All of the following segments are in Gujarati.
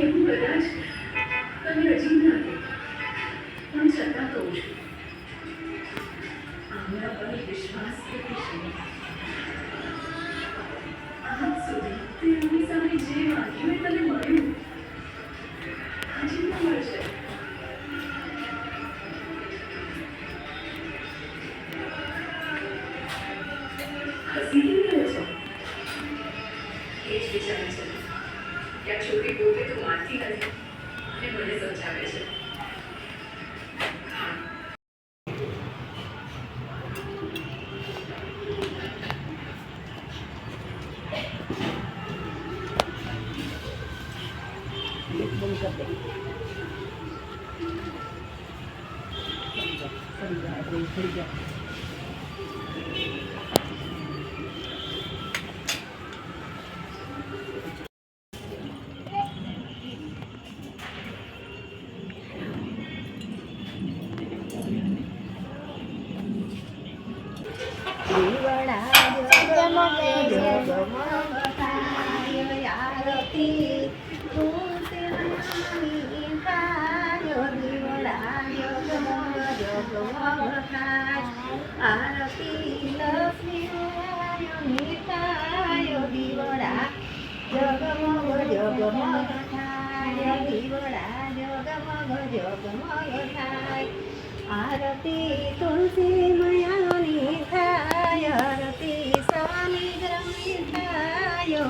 É e a આરતી લક્ષ્મી નિતાયો દીવડા જગમગ જગમગ થાય દીવડા જગમગ જગમગ થાય આરતી તુલસી મયાની થાય આરતી સ્વામી ગ્રમી થાય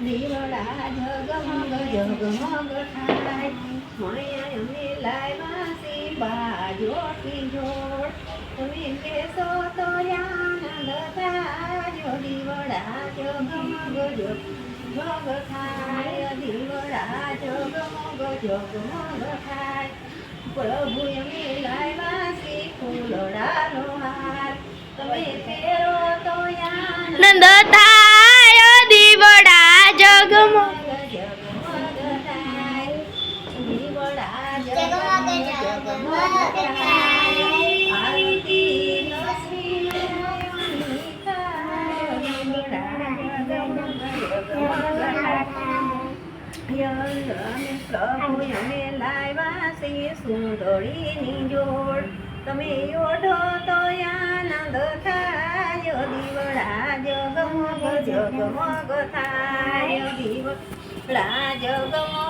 દીવડા જગમગ જગમગ થાય મયા અમે લાવ્યા સી બાજોથી જોડ તમે કેસો તો આનંદ થાય દીવડા જગમગ જગમગ થાય દીવડા જગમગ જગમગ થાય પ્રભુ અમે લાવ્યા સી ફૂલડાનો હાર તમે પહેરો તો આનંદ સુંદરીની જોડ. તમે ઓઢો તો આનંદ થાય દીવડા જગમગ જગમગ થાય દીવડા જગમગ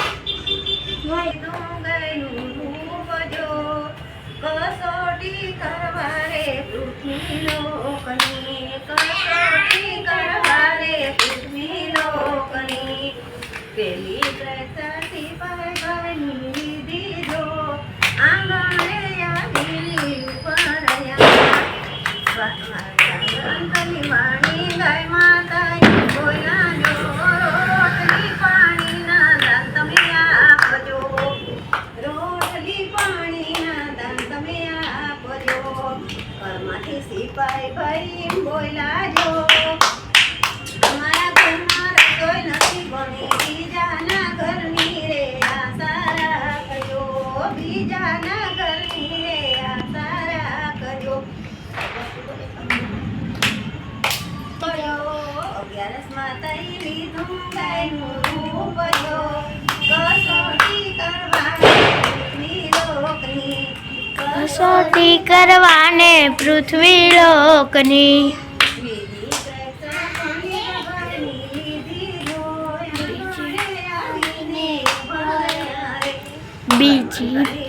કસોટી કરવા રે પૃથ્વી લોકની કસોટી કરવા રે પૃથ્વી લોકની પેલી પ્રસાદી કસોટી કરવાને પૃથ્વી લોકની. બીજી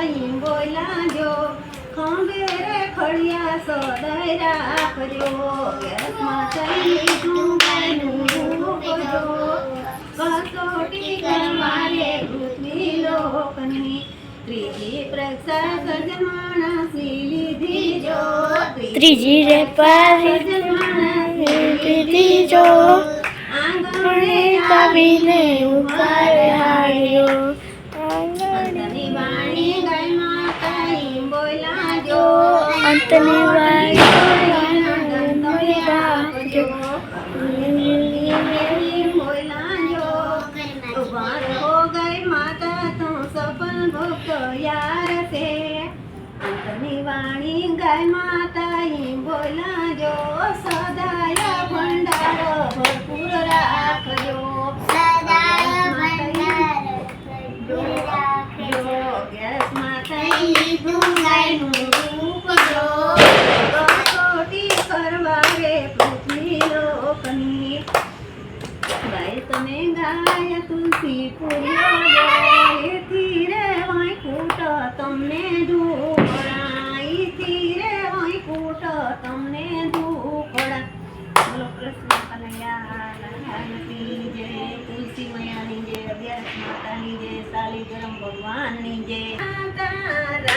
સદાઈ બોલાજો ખંભે રે ખડિયા સદાઈ રાખજો ગેસમાં થઈ ઝુંકાયનું કરજો કસોટી કરવાને પૃથ્વી લોકની ત્રીજી પ્રક્ષા ગજમાણસી લીધી જો ત્રીજી રે પર ગજમાણસી લીધી જો આંગણે આવીને ઉપાડ્યો વાણી ગાય માતા બોલા જો સદાય ભંડારો ભરપૂર રાખજો સદાય ભંડારો ગેસ માતા ડુંગાઈ તુલસી ફૂલ્યા રે વાય કૂટ તમને ધૂપડાઈ થી રે વાય કૂટ તમને ધૂપડા બોલો, કૃષ્ણ કનૈયા જય, તુલસી મૈયાની જય, અભ્યાસ માતાની જય શાલિગ્રામ ભગવાનની જય.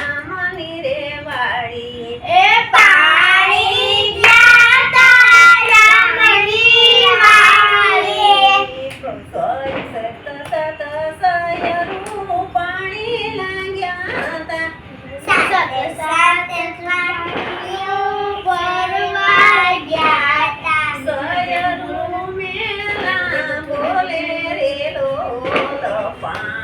fine.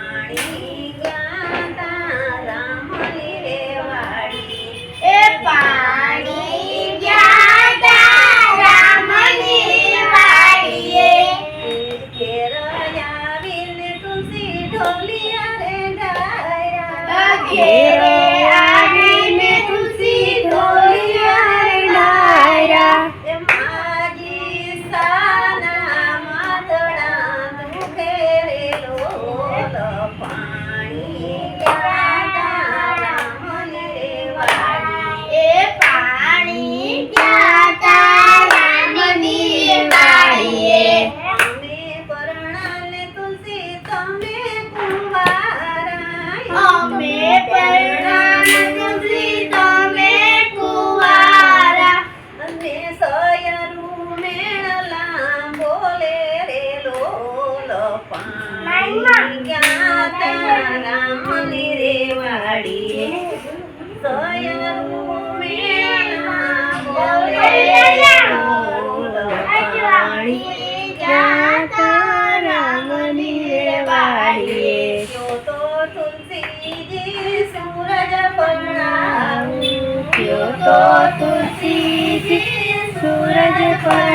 तो तुलसी सूरज पर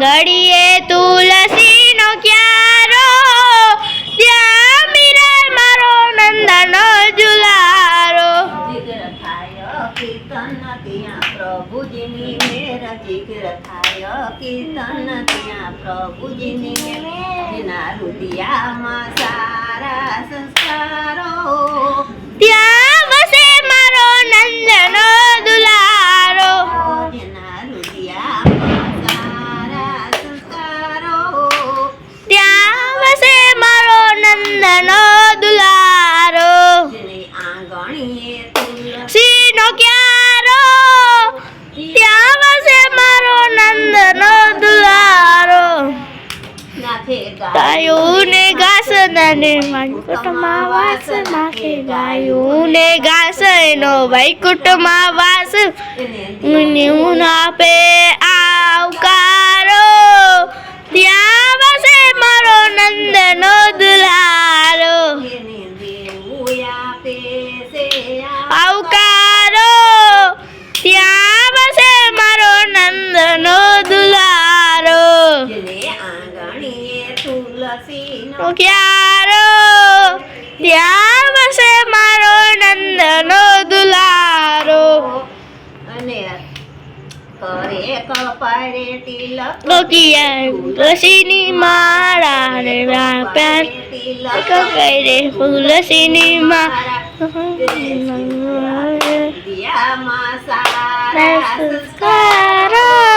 આંગળીએ તુલસીનો ક્યારો? ત્યાં મીરા મારો નંદનો જુલારો કીર્તન ત્યાં પ્રભુજીની મેર જીગર. થાય કીર્તન ત્યાં પ્રભુજીની મેર જેના રુદિયામાં નંદનો દુલારો. ગાયું ને ઘાસ ને વૈકુંઠમાં વાસ નાખે ગાયું ને ઘાસ એનો વૈકુંઠમાં વાસ. મુનિ આપે આવકારો. ત્યાં વસે મારો નંદનો દુલારો. આવકારો. ત્યાં ક્યારો ત્યાં વસે મારો નંદનો દુલારો અને કરે કપાળે તિલક લોકિયા તુલસીની માળા રે પ્યાર તિલક કરે તુલસીની માળા દિયામાં સારા સંસ્કારો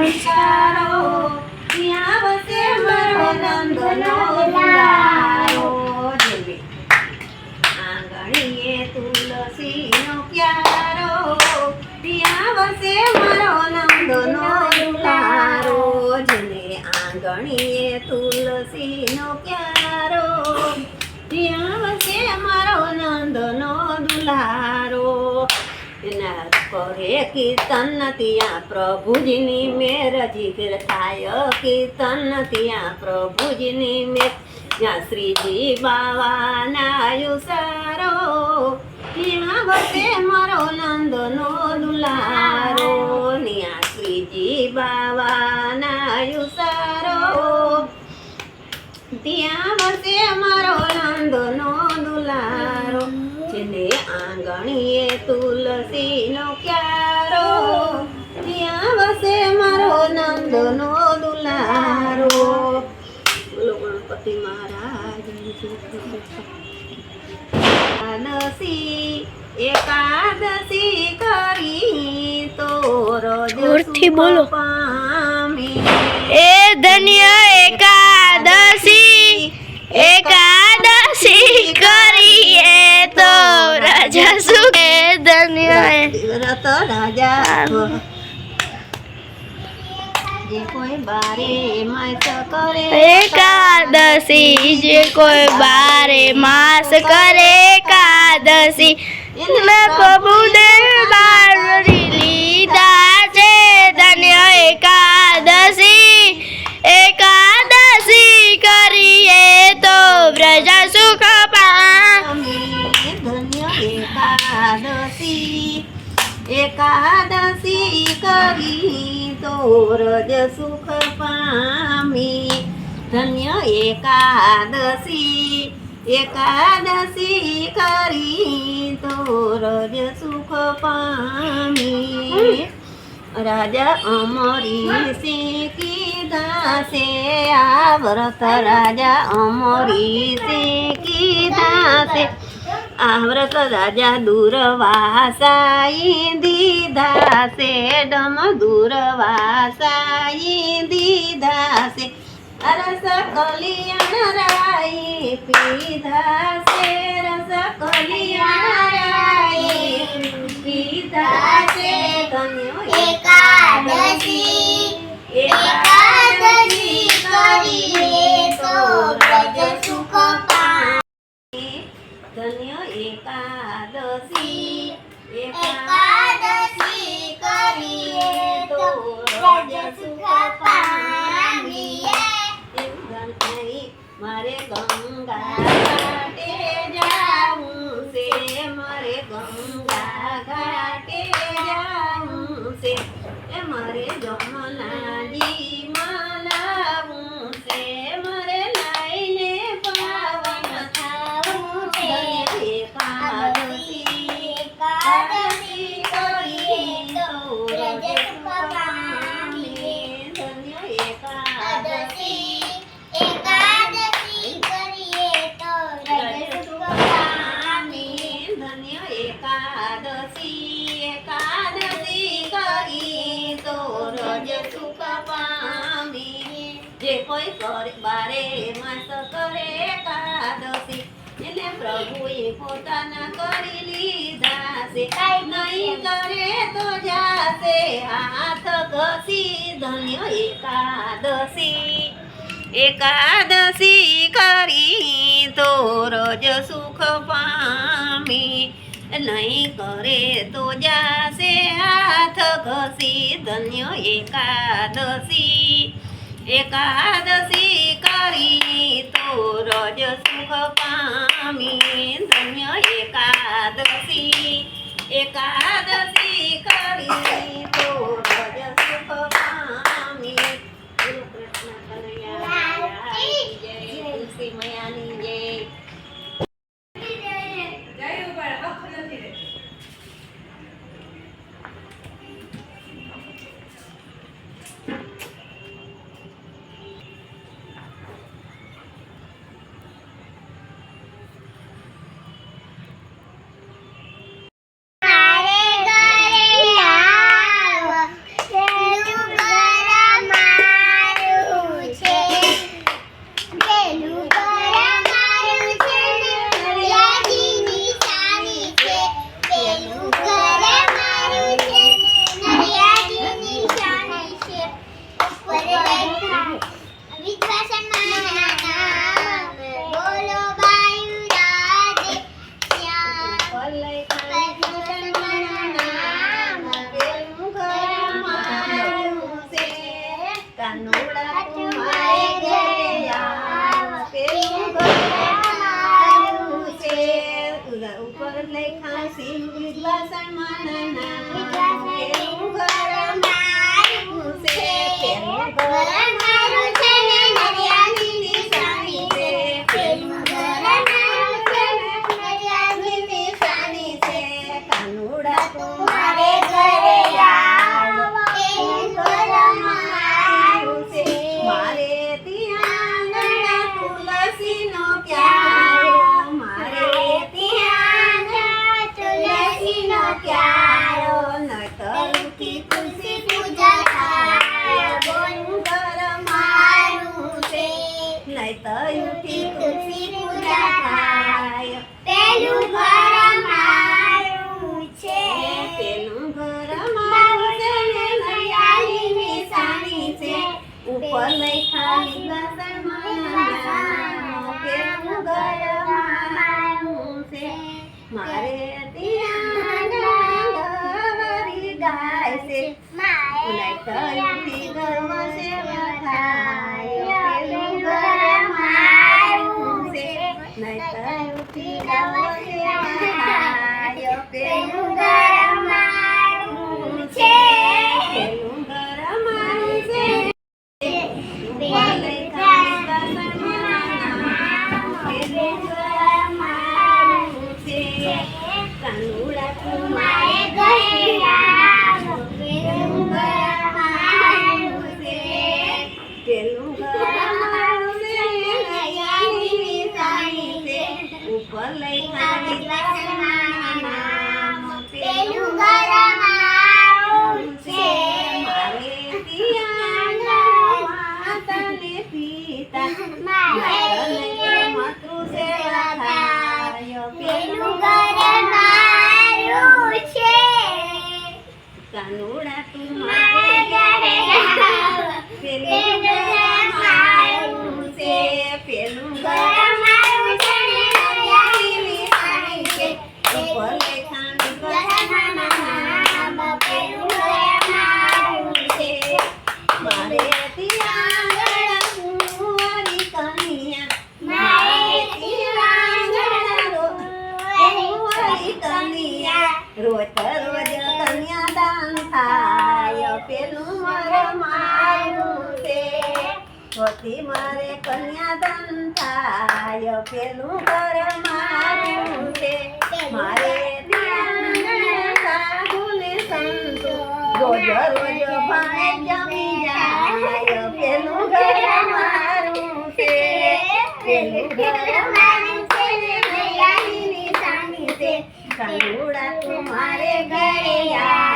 સારા ત્યાં વસે મારો નંદનો લારો જેને આંગણીએ તુલસીનો ક્યારો ત્યાં વસે મારો નંદનો લારો જેને આંગણીએ તુલસીનો ક્યારો ત્યાં વસે મારો નંદનો દુલારો એના કરે, કીર્તન ત્યાં પ્રભુજીની મેર જીગર થાય. કીર્તન ત્યાં પ્રભુજીની મેર. જ્યાં શ્રીજી બાવાના સારો ત્યાં વસે મારો નંદનો દુલારો. ત્યાં શ્રીજી બાવાના સારો ત્યાં વસે મારો નંદનો દુલારો. આંગણીએ તુલસીનો ક્યારો? ત્યાં વસે મારો નંદનો દુલારો. બોલો ગણપતિ મહારાજ એકાદશી એકાદશી કરી તો રોજ બોલો. પામી. એ ધન્ય એકાદશી એકાદશી રાજા કે ધન્ય વ્રત રાજા જે કોઈ બારે માસ કરે એકાદશી જે કોઈ બારે માસ કરે એકાદશી. પ્રભુ દેવ બારી એકાદશી કરી તોરજ સુખ પામી. ધન્ય એકાદશી એકાદશી કરી તોરજ સુખ પામી. રાજા અમરી સિંહ કીધા સે આ વ્રત રાજા અમરી કીધા આવરત રાજા દુર્વાસાઈ દીધા સે ડમ દુર્વાસાઈ દીધા સે રસ કલિયણ રાઈ પીધા સે રસ કલિયણ રાઈ પીધા સે ગમ્યો એકાદશી એકાદશી કરીએ તો પ્રજ સુખ મારે ગંગા જાઉં છે. મારે ગંગા ઘાટે જાઉં છે. એ મારે જમના પોતાના કરી લીધા છે. નહીં કરે તો જાશે. હાથ ઘસી ધન્યો એકાદશી. એકાદશી કરી તો રજ સુખ પામી. નહીં કરે તો જાશે. હાથ ઘસી ધન્યો એકાદશી. એકાદશી કરી તું રજ સુખ પામી. ધન્ય એકાદશી એકાદશી કરી. કાનુડા તું મારે મારે ઘરે પેલું ઘર મારું છે પેલું ઘર ઘર મારું છે ને મારી સારી છે ભલે ખાંડ ઘરમાં પેલું ઘર મારું છે મારે ત્યાં કુંવરી કન્યા મારે ત્યાં કુંવરી કન્યા રોજ રોજ કન્યાદાન થાય પેલું મારે મારું છે હોતી મારે કન્યાદાન થાય, પેલું ઘર મારું છે. મારે ત્યાં સાધુ ને સંતો, રોજ રોજ ભાણે જમી જાય, પેલું મારું છે. પેલું ઘર મારું તું મારે ઘર